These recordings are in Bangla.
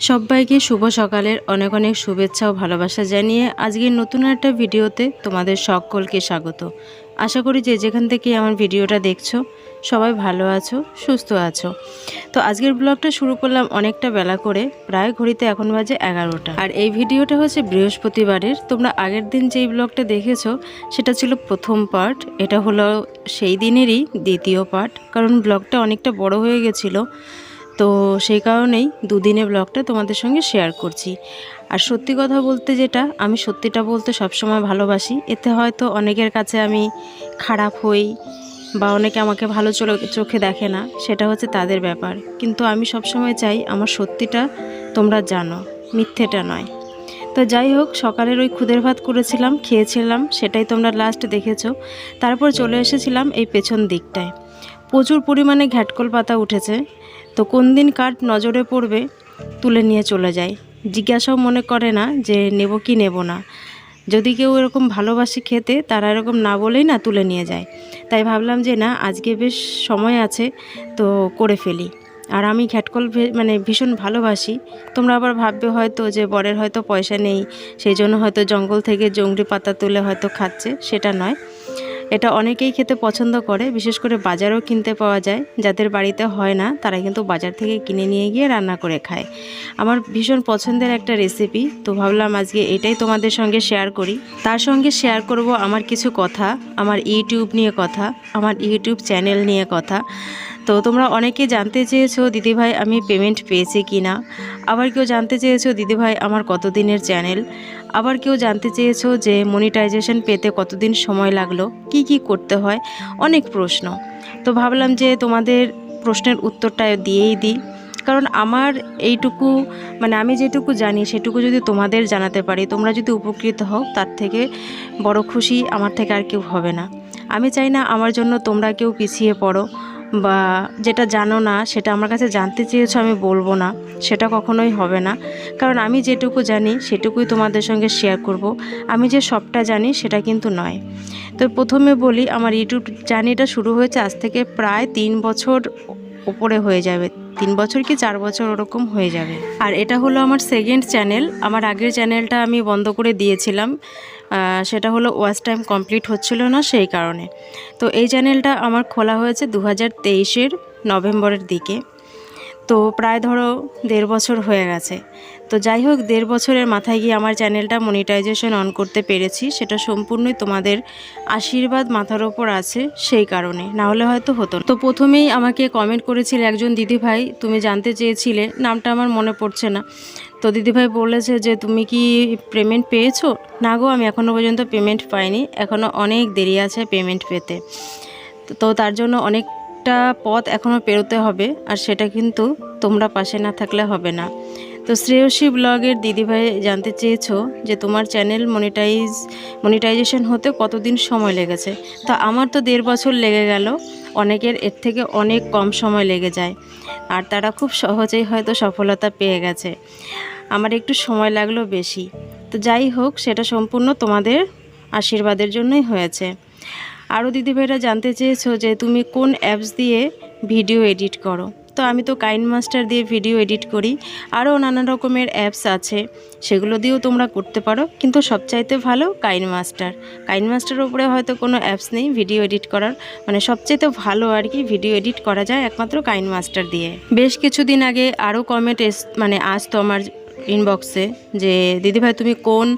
সবাইকে শুভ সকালের অনেক অনেক শুভেচ্ছা ও ভালোবাসা জানিয়ে আজকের নতুন একটা ভিডিওতে তোমাদের সকলকে স্বাগত। আশা করি যে যেখান থেকে আমার ভিডিওটা দেখছ, সবাই ভালো আছো, সুস্থ আছো। তো আজকের ব্লগটা শুরু করলাম অনেকটা বেলা করে, প্রায় ঘড়িতে এখন বাজে এগারোটা। আর এই ভিডিওটা হচ্ছে বৃহস্পতিবারের। তোমরা আগের দিন যেই ব্লগটা দেখেছ, সেটা ছিল প্রথম পার্ট। এটা হলো সেই দিনেরই দ্বিতীয় পার্ট। কারণ ব্লগটা অনেকটা বড় হয়ে গেছিল। তো সেই কারণেই দুদিনে ব্লগটা তোমাদের সঙ্গে শেয়ার করছি। আর সত্যি কথা বলতে যেটা, আমি সত্যিটা বলতে সবসময় ভালোবাসি। এতে হয়তো অনেকের কাছে আমি খারাপ হই বা অনেকে আমাকে ভালো চোখে দেখে না, সেটা হচ্ছে তাদের ব্যাপার। কিন্তু আমি সবসময় চাই আমার সত্যিটা তোমরা জানো, মিথ্যেটা নয়। তো যাই হোক, সকালের ওই খুদের ভাত করেছিলাম, খেয়েছিলাম, সেটাই তোমরা লাস্ট দেখেছ। তারপর চলে এসেছিলাম এই পেছন দিকটায়। প্রচুর পরিমাণে ঘ্যাটকল পাতা উঠেছে। তো কোন দিন কাঠ নজরে পড়বে, তুলে নিয়ে চলে যায়। জিজ্ঞাসাও মনে করে না যে নেব কি নেব না। যদি কেউ এরকম ভালোবাসে খেতে, তারা এরকম না বলেই না তুলে নিয়ে যায়। তাই ভাবলাম যে না, আজকে বেশ সময় আছে, তো করে ফেলি। আর আমি ঘ্যাটকল মানে ভীষণ ভালোবাসি। তোমরা আবার ভাববে হয়তো যে বরের হয়তো পয়সা নেই, সেই জন্য হয়তো জঙ্গল থেকে জংলি পাতা তুলে হয়তো খাচ্ছে, সেটা নয়। এটা অনেকেই খেতে পছন্দ করে, বিশেষ করে বাজারেও কিনতে পাওয়া যায়। যাদের বাড়িতে হয় না তারা কিন্তু বাজার থেকে কিনে নিয়ে গিয়ে রান্না করে খায়। আমার ভীষণ পছন্দের একটা রেসিপি তো ভাবলাম আজকে এটাই তোমাদের সঙ্গে শেয়ার করি। তার সঙ্গে শেয়ার করব আমার কিছু কথা, আমার ইউটিউব নিয়ে কথা, আমার ইউটিউব চ্যানেল নিয়ে কথা। তো তোমরা অনেকে জানতে চেয়েছো, দিদিভাই আমি পেমেন্ট পেয়েছি কি না আবার কেউ জানতে চেয়েছো, দিদিভাই আমার কতদিনের চ্যানেল আবার কেউ জানতে চেয়েছো যে মনিটাইজেশন পেতে কতদিন সময় লাগল? কি কি করতে হয়? অনেক প্রশ্ন। তো ভাবলাম যে তোমাদের প্রশ্নের উত্তরটা দিয়েই দিই। কারণ আমার এইটুকু মানে আমি যেটুকু জানি সেটুকু যদি তোমাদের জানাতে পারি, তোমরা যদি উপকৃত হও, তার থেকে বড় খুশি আমার থেকে আর কেউ হবে না। আমি চাই না আমার জন্য তোমরা কেউ পিছিয়ে পড়ো। বা যেটা জানো না, সেটা আমার কাছে জানতে চেয়েছো আমি বলব না। সেটা কখনোই হবে না। কারণ আমি যেটুকু জানি, সেটুকুই তোমাদের সঙ্গে শেয়ার করব। আমি যে সবটা জানি, সেটা কিন্তু নয়। তো প্রথমে বলি, আমার ইউটিউব জার্নিটা শুরু হয়েছে আজ থেকে প্রায় তিন বছর ওপরে হয়ে যাবে। তিন বছর কি চার বছর ওরকম হয়ে যাবে। আর এটা হলো আমার সেকেন্ড চ্যানেল আমার আগের চ্যানেলটা আমি বন্ধ করে দিয়েছিলাম। সেটা হলো ওয়াচ টাইম কমপ্লিট হচ্ছিল না সেই কারণে। তো এই চ্যানেলটা আমার খোলা হয়েছে দু হাজার নভেম্বরের দিকে। তো প্রায় ধরো দেড় বছর হয়ে গেছে। তো যাই হোক, দেড় বছরের মাথায় গিয়ে আমার চ্যানেলটা মনিটাইজেশন অন করতে পেরেছি। সেটা সম্পূর্ণই তোমাদের আশীর্বাদ মাথার ওপর আছে সেই কারণে। না হলে হয়তো হতো তো প্রথমেই আমাকে কমেন্ট করেছিল একজন দিদিভাই, তুমি জানতে চেয়েছিলে। নামটা আমার মনে পড়ছে না। তো দিদিভাই বলেছে যে, তুমি কি পেমেন্ট পেয়েছ? না গো, আমি এখনও পর্যন্ত পেমেন্ট পাইনি। এখনও অনেক দেরি আছে পেমেন্ট পেতে। তো- তার জন্য অনেকটা পথ এখনও পেরোতে হবে, আর সেটা কিন্তু তোমরা পাশে না থাকলে হবে না। তো শ্রেয়সী ব্লগের দিদিভাই জানতে চেয়েছো যে তোমার চ্যানেল মনিটাইজ, মনিটাইজেশন হতে কতদিন সময় লেগেছে? তো আমার তো দেড় বছর লেগে গেল, অনেকের এর থেকে অনেক কম সময় লেগে যায়। আর তারা খুব সহজেই হয়তো সফলতা পেয়ে গেছে। আমার একটু সময় লাগল বেশি। তো যাই হোক, সেটা সম্পূর্ণ তোমাদের আশীর্বাদের জন্যই হয়েছে। আরও দিদিভাইরা জানতে চেয়েছো যে তুমি কোন অ্যাপস দিয়ে ভিডিও এডিট করো? তো আমি তো কাইন মাস্টার দিয়ে ভিডিও এডিট করি, আরও নানা রকমের অ্যাপস আছে, সেগুলো দিয়েও তোমরা করতে পারো, কিন্তু সবচাইতে ভালো কাইন মাস্টার। কাইন মাস্টারের উপরে হয়তো কোনো অ্যাপস নেই ভিডিও এডিট করার মানে সবচাইতে ভালো আর কি ভিডিও এডিট করা যায় একমাত্র কাইন মাস্টার দিয়ে। বেশ কিছুদিন আগে আরও কমেন্ট এস মানে আসতো আমার ইনবক্সে যে দিদিভাই তুমি কোন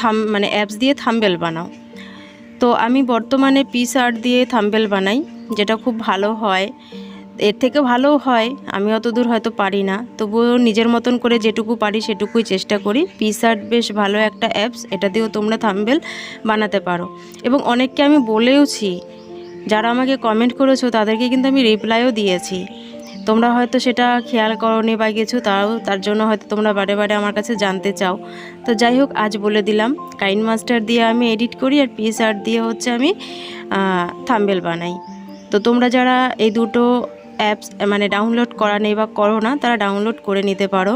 থাম মানে অ্যাপস দিয়ে থাম্বেল বানাও? তো আমি বর্তমানে পিস আর্ট দিয়ে থাম্বেল বানাই, যেটা খুব ভালো হয়। এর থেকে ভালোও হয়। আমি অত দূর হয়তো পারি না। তবুও নিজের মতন করে যেটুকু পারি সেটুকুই চেষ্টা করি। পিস আর্ট বেশ ভালো একটা অ্যাপস এটা দিয়েও তোমরা থাম্বেল বানাতে পারো। এবং অনেককে আমি বলেওছি, যারা আমাকে কমেন্ট করেছ, তাদেরকে কিন্তু আমি রিপ্লাইও দিয়েছি। তোমরা হয়তো সেটা খেয়াল করনি বা কিছু, তাও তার জন্য হয়তো তোমরা বারে বারে আমার কাছে জানতে চাও। তো যাই হোক, আজ বলে দিলাম। কাইন মাস্টার দিয়ে আমি এডিট করি আর পিস আর্ট দিয়ে হচ্ছে আমি থাম্বেল বানাই। তো তোমরা যারা এই দুটো অ্যাপস মানে ডাউনলোড করা নেই বা করো না, তারা ডাউনলোড করে নিতে পারো।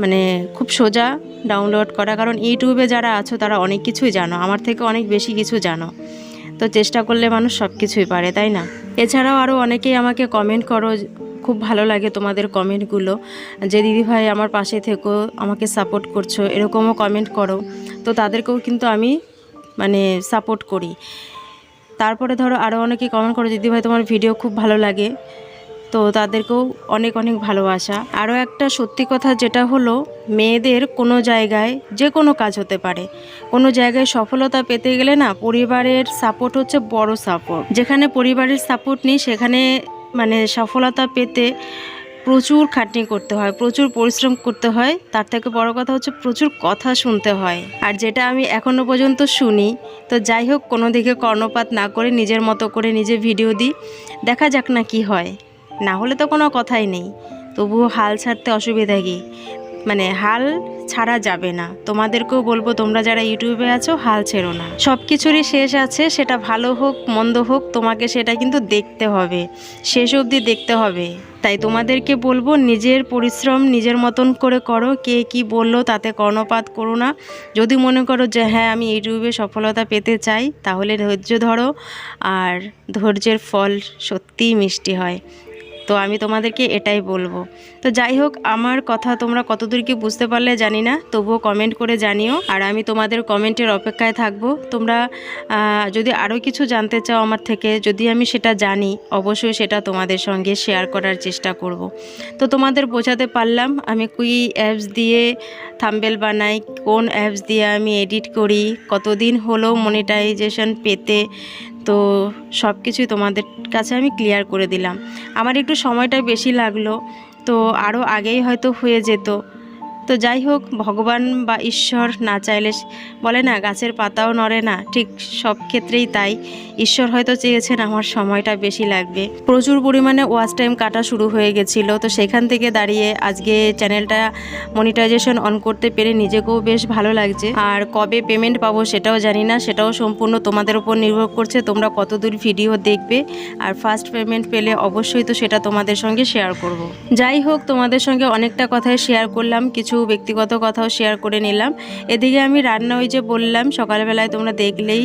মানে খুব সোজা ডাউনলোড করা, কারণ ইউটিউবে যারা আছো, তারা অনেক কিছুই জানো। আমার থেকে অনেক বেশি কিছু জানো। তো চেষ্টা করলে মানুষ সব কিছুই পারে, তাই না? এছাড়াও আরও অনেকেই আমাকে কমেন্ট করো, খুব ভালো লাগে তোমাদের কমেন্টগুলো যে দিদিভাই আমার পাশে থেকো, আমাকে সাপোর্ট করছ, এরকমও কমেন্ট করো। তো তাদেরকেও কিন্তু আমি মানে সাপোর্ট করি। তারপরে ধরো আরও অনেকে কমেন্ট করে দিদিভাই তোমার ভিডিও খুব ভালো লাগে। তো তাদেরকেও অনেক অনেক ভালোবাসা। আরও একটা সত্যি কথা যেটা হলো, মেয়েদের কোনো জায়গায় যে কোনো কাজ হতে পারে। কোনো জায়গায় সফলতা পেতে গেলে না, পরিবারের সাপোর্ট হচ্ছে বড় সাপোর্ট যেখানে পরিবারের সাপোর্ট নেই, সেখানে মানে সফলতা পেতে প্রচুর খাটনি করতে হয়, প্রচুর পরিশ্রম করতে হয়। তার থেকে বড় কথা হচ্ছে প্রচুর কথা শুনতে হয়। আর যেটা আমি এখনও পর্যন্ত শুনি, তো যাই হোক, কোনো দিকে কর্ণপাত না করে নিজের মতো করে নিজে ভিডিও দিই, দেখা যাক না কি হয়। না হলে তো কোনো কথাই নেই। তবুও হাল ছাড়তে অসুবিধা কি? মানে হাল ছাড়া যাবে না। তোমাদেরকেও বলব, তোমরা যারা ইউটিউবে আছো, হাল ছেড়ো না। সব কিছুরই শেষ আছে, সেটা ভালো হোক, মন্দ হোক, তোমাকে সেটা কিন্তু দেখতে হবে। শেষ অবধি দেখতে হবে। তাই তোমাদেরকে বলব, নিজের পরিশ্রম নিজের মতন করে করো, কে কি বলল তাতে কর্ণপাত করো না। যদি মনে করো যে হ্যাঁ আমি ইউটিউবে সফলতা পেতে চাই, তাহলে ধৈর্য ধরো। আর ধৈর্যের ফল সত্যিই মিষ্টি হয়। তো আমি তোমাদেরকে এটাই বলব। তো যাই হোক, আমার কথা তোমরা কতদূর কি বুঝতে পারলে জানি না, তবুও কমেন্ট করে জানিও। আর আমি তোমাদের কমেন্টের অপেক্ষায় থাকব। তোমরা যদি আরও কিছু জানতে চাও আমার থেকে, যদি আমি সেটা জানি, অবশ্যই সেটা তোমাদের সঙ্গে শেয়ার করার চেষ্টা করব। তো তোমাদের বোঝাতে পারলাম, আমি কুই অ্যাপস দিয়ে থাম্বেল বানাই, কোন অ্যাপস দিয়ে আমি এডিট করি, কতদিন হলো মনিটাইজেশন পেতে তো সব কিছুই তোমাদের কাছে আমি ক্লিয়ার করে দিলাম। আমার একটু সময়টা বেশি লাগল, তো আরও আগেই হয়তো হয়ে যেত। তো যাই হোক, ভগবান বা ঈশ্বর না চাইলে বলে না, গাছের পাতাও নড়ে না। ঠিক সব ক্ষেত্রেই তাই। ঈশ্বর হয়তো চেয়েছেন আমার সময়টা বেশি লাগবে। প্রচুর পরিমাণে ওয়াচ টাইম কাটা শুরু হয়ে গেছিল। তো সেখান থেকে দাঁড়িয়ে আজকে চ্যানেলটা মনিটাইজেশন অন করতে পেরে নিজেকেও বেশ ভালো লাগছে। আর কবে পেমেন্ট পাবো সেটাও জানি না। সেটাও সম্পূর্ণ তোমাদের উপর নির্ভর করছে। তোমরা কতদূর ভিডিও দেখবে। আর ফার্স্ট পেমেন্ট পেলে অবশ্যই তো সেটা তোমাদের সঙ্গে শেয়ার করব। যাই হোক, তোমাদের সঙ্গে অনেকটা কথাই শেয়ার করলাম। কিছু ব্যক্তিগত কথাও শেয়ার করে নিলাম। এদিকে আমি রান্না ওই যে বললাম, সকালবেলায় তোমরা দেখলেই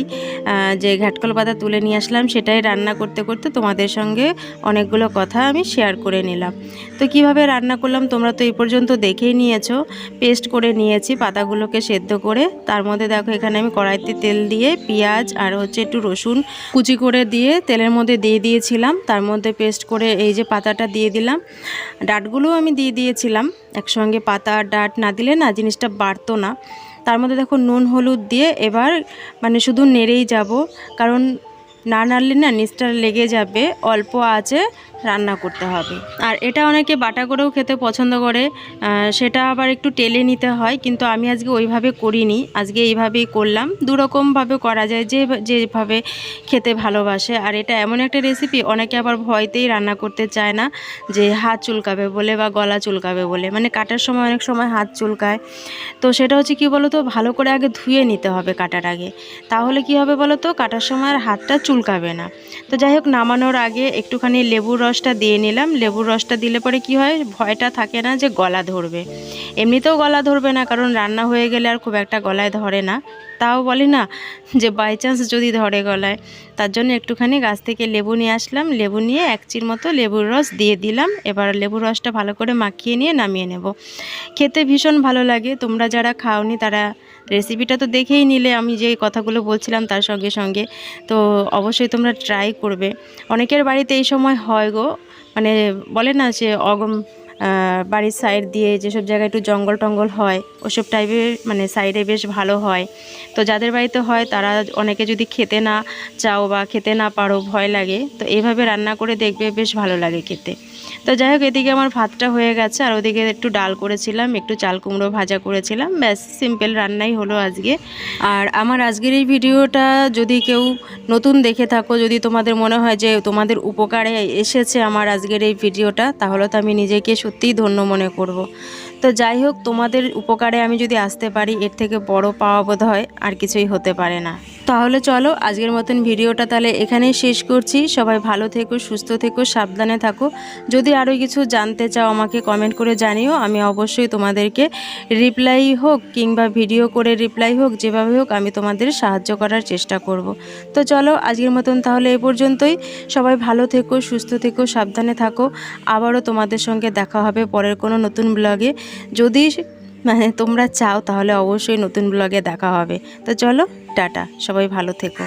যে ঘাটকল পাতা তুলে নিয়ে আসলাম, সেটাই রান্না করতে করতে তোমাদের সঙ্গে অনেকগুলো কথা আমি শেয়ার করে নিলাম। তো কীভাবে রান্না করলাম তোমরা তো এই পর্যন্ত দেখেই নিয়েছো। পেস্ট করে নিয়েছি, পাতাগুলোকে সেদ্ধ করে। তার মধ্যে দেখো, এখানে আমি কড়াইতে তেল দিয়ে পেঁয়াজ আর হচ্ছে একটু রসুন কুচি করে দিয়ে তেলের মধ্যে দিয়ে দিয়েছিলাম। তার মধ্যে পেস্ট করে এই যে পাতাটা দিয়ে দিলাম। ডাটগুলোও আমি দিয়ে দিয়েছিলাম। একসঙ্গে পাতা আর ডাট না দিলে না, জিনিসটা বাড়তো না। তার মধ্যে দেখো নুন, হলুদ দিয়ে এবার মানে শুধু নেড়েই যাব। কারণ না নাড়লে না নিচটা লেগে যাবে, অল্প আছে। রান্না করতে হবে। আর এটা অনেকে বাটা করেও খেতে পছন্দ করে সেটা আবার একটু টেলে নিতে হয়, কিন্তু আমি আজকে ওইভাবে করিনি। আজকে এইভাবেই করলাম। দুরকমভাবে করা যায়, যে যেভাবে খেতে ভালোবাসে। আর এটা এমন একটা রেসিপি অনেকে আবার ভয়তেই রান্না করতে চায় না, যে হাত চুলকাবে বলে বা গলা চুলকাবে বলে। মানে কাটার সময় অনেক সময় হাত চুলকায়। তো সেটা হচ্ছে কি বলো তো ভালো করে আগে ধুয়ে নিতে হবে কাটার আগে। তাহলে কি হবে বলো তো কাটার সময় আর হাতটা চুলকাবে না। তো যাই হোক, নামানোর আগে একটুখানি লেবুর রসটা দিয়ে নিলাম, লেবুর রসটা দিলে পরে কি হয়, ভয়টা থাকে না যে গলা ধরবে। এমনিতেও গলা ধরবে না, কারণ রান্না হয়ে গেলে আর খুব একটা গলায় ধরে না। তাও বলি না যে বাই চান্স যদি ধরে গলায়। তার জন্য একটুখানি গাছ থেকে লেবু নিয়ে আসলাম। লেবু নিয়ে এক চির মতো লেবুর রস দিয়ে দিলাম। এবার লেবুর রসটা ভালো করে মাখিয়ে নিয়ে নামিয়ে নেব। খেতে ভীষণ ভালো লাগে। তোমরা যারা খাওনি তারা রেসিপিটা তো দেখেই নিলে। আমি যে কথাগুলো বলছিলাম তার সঙ্গে সঙ্গে। তো অবশ্যই তোমরা ট্রাই করবে। অনেকের বাড়িতে এই সময় হয় গো। মানে বলে না যে অগম বাড়ির সাইড দিয়ে যেসব জায়গায় একটু জঙ্গল টঙ্গল হয়, ওসব টাইপের মানে সাইডে বেশ ভালো হয়। তো যাদের বাড়িতে হয়, তারা অনেকে যদি খেতে না চাও বা খেতে না পারো, ভয় লাগে, তো এইভাবে রান্না করে দেখবে বেশ ভালো লাগে খেতে। তো যাই হোক, এদিকে আমার ভাতটা হয়ে গেছে, আর ওদিকে একটু ডাল করেছিলাম, একটু চাল কুমড়ো ভাজা করেছিলাম, ব্যাস সিম্পল রান্নাই হলো আজকে। আর আমার আজকের এই ভিডিওটা যদি কেউ নতুন দেখে থাকো, যদি তোমাদের মনে হয় যে তোমাদের উপকারে এসেছে আমার আজকের এই ভিডিওটা, তাহলে তো আমি নিজেকে সত্যিই ধন্য মনে করব। তো যাই হোক, তোমাদের উপকারে আমি যদি আসতে পারি, এর থেকে বড় পাওয়া বোধ হয় আর কিছুই হতে পারে না তাহলে চলো আজকের মতন ভিডিওটা তাহলে এখানেই শেষ করছি। সবাই ভালো থেকো, সুস্থ থেকো, সাবধানে থাকো। যদি আরও কিছু জানতে চাও আমাকে কমেন্ট করে জানিও। আমি অবশ্যই তোমাদেরকে রিপ্লাই হোক কিংবা ভিডিও করে রিপ্লাই হোক, যেভাবে হোক আমি তোমাদের সাহায্য করার চেষ্টা করব। তো চলো আজকের মতন তাহলে এই পর্যন্তই। সবাই ভালো থেকো, সুস্থ থেকো, সাবধানে থাকো। আবারও তোমাদের সঙ্গে দেখা হবে পরের কোনো নতুন ব্লগে যদি মানে তোমরা চাও তাহলে অবশ্যই নতুন ব্লগে দেখা হবে। তো চলো টাটা সবাই ভালো থেকো।